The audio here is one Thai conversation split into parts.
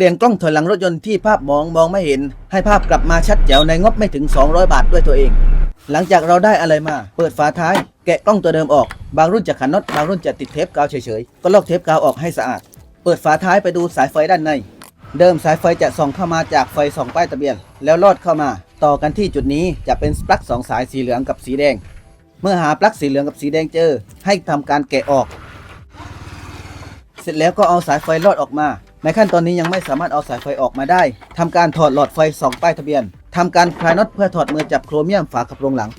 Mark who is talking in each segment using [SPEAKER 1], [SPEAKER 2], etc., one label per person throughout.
[SPEAKER 1] ปลี่ยนกล้องถอยหลังรถยนต์ที่ภาพมองมองไม่เห็น ให้ภาพกลับมาชัดแจ๋วในงบไม่ถึง 200 บาทด้วยตัวเอง หลังจากเราได้อะไรมา เปิดฝาท้าย แกะกล้องตัวเดิมออก บางรุ่นจะขันน็อตบางรุ่นจะติดเทปกาวเฉยๆ ก็ลอกเทปกาวออกให้สะอาด เปิดฝาท้ายไปดูสายไฟด้านใน เดิมสายไฟจะส่องเข้ามาจากไฟส่องป้ายทะเบียน แล้วลอดเข้ามา ต่อกันที่จุดนี้จะเป็นปลั๊กสองสายสีเหลืองกับสีแดง เมื่อหาปลั๊กสีเหลืองกับสีแดงเจอ ให้ทำการแกะออก เสร็จแล้วก็เอาสายไฟลอดออกมา ในขั้นตอนนี้ยังไม่สามารถเอาสายไฟออกมาได้ทำการถอดหลอดไฟสองป้ายทะเบียนทำการคลายน็อตเพื่อถอดมือจับโครเมียมฝากระโปรงหลัง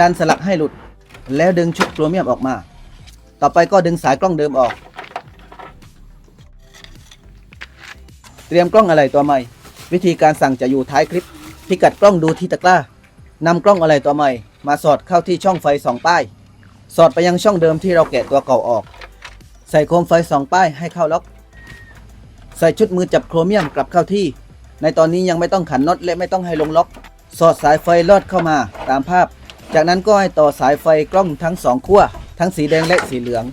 [SPEAKER 1] ดันสลักให้หลุด แล้วดึงชุดโครเมียมออกมา ต่อไปก็ดึงสายกล้องเดิมออก เตรียมกล้องอะไรตัวใหม่ วิธีการสั่งจะอยู่ท้ายคลิป พิกัดกล้องดูที่ตะกร้านำกล้องอะไรตัวใหม่ มาสอดเข้าที่ช่องไฟสองป้าย สอดไปยังช่องเดิมที่เราแกะตัวเก่าออก ใส่โคมไฟสองป้ายให้เข้าล็อก ใส่ชุดมือจับโครเมียมกลับเข้าที่ ในตอนนี้ยังไม่ต้องขันน็อตและไม่ต้องให้ลงล็อก สอดสายไฟลอดเข้ามาตามภาพ จากนั้นก็ให้ต่อสายไฟกล้องทั้งสองขั้วทั้งสีแดงและสีเหลือง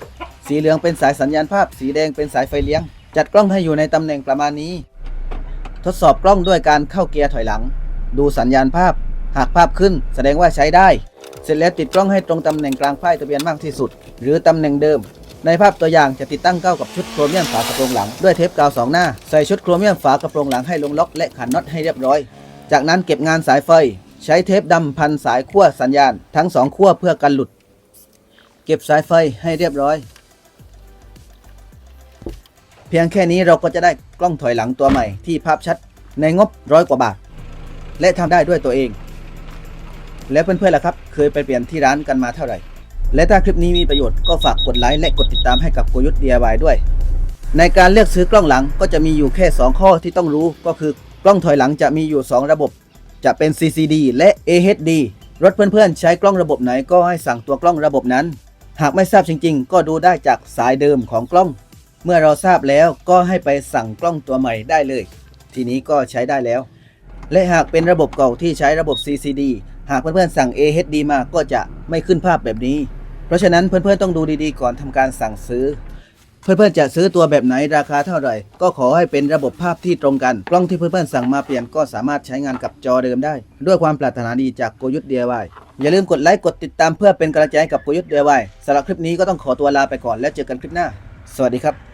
[SPEAKER 1] สีเหลืองเป็นสายสัญญาณภาพ สีแดงเป็นสายไฟเลี้ยง จัดกล้องให้อยู่ในตำแหน่งประมาณนี้ ทดสอบกล้องด้วยการเข้าเกียร์ถอยหลัง ดูสัญญาณภาพ หากภาพขึ้นแสดงว่าใช้ได้ เสร็จแล้วติดกล้องให้ตรงตำแหน่งกลางป้ายทะเบียนมากที่สุด หรือตำแหน่งเดิม ในภาพตัวอย่างจะติดตั้งเข้ากับชุดโครเมียมฝากระโปรงหลังด้วยเทปกาวสองหน้า ใส่ชุดโครเมียมฝากระโปรงหลังให้ลงล็อกและขันน็อตให้เรียบร้อย จากนั้นเก็บงานสายไฟ ใช้เทปดำพันสายขั้วสัญญาณ ทั้งสองขั้วเพื่อกันหลุด เก็บสายไฟให้เรียบร้อย เพียงแค่นี้เราก็จะได้กล้องถอยหลังตัวใหม่ที่ภาพชัดในงบร้อยกว่าบาท และทำได้ด้วยตัวเอง แล้วเพื่อนๆล่ะครับ เคยไปเปลี่ยนที่ร้านกันมาเท่าไหร่ และถ้าคลิปนี้มีประโยชน์ก็ฝากกดไลค์และกดติดตามให้กับโกยุทธ DIY ด้วย ในการเลือกซื้อกล้องหลังก็จะมีอยู่แค่ 2 ข้อที่ต้องรู้ก็คือกล้องถอยหลังจะมีอยู่ 2 ระบบ จะเป็น CCD และ AHD รถเพื่อนๆ ใช้กล้องระบบไหนก็ให้สั่งตัวกล้องระบบนั้น หากไม่ทราบจริงๆ ก็ดูได้จากสายเดิมของกล้อง เมื่อเราทราบแล้วก็ให้ไปสั่งกล้องตัวใหม่ได้เลย ทีนี้ก็ใช้ได้แล้ว และหากเป็นระบบเก่าที่ใช้ระบบ CCD หากเพื่อนๆสั่ง AHD มาก็จะไม่ขึ้นภาพแบบนี้ เพราะฉะนั้นเพื่อนๆต้องดูดีๆก่อนทำการสั่งซื้อ เพื่อนๆจะซื้อตัวแบบไหนราคาเท่าไหร่ ก็ขอให้เป็นระบบภาพที่ตรงกัน กล้องที่เพื่อนๆสั่งมาเปลี่ยนก็สามารถใช้งานกับจอเดิมได้ ด้วยความปรารถนาดีจากโกยุทธ DIY อย่าลืมกดไลค์กดติดตามเพื่อเป็นกำลังใจให้กับโกยุทธ DIY สำหรับคลิปนี้ก็ต้องขอตัวลาไปก่อนแล้วเจอกันคลิปหน้า สวัสดีครับ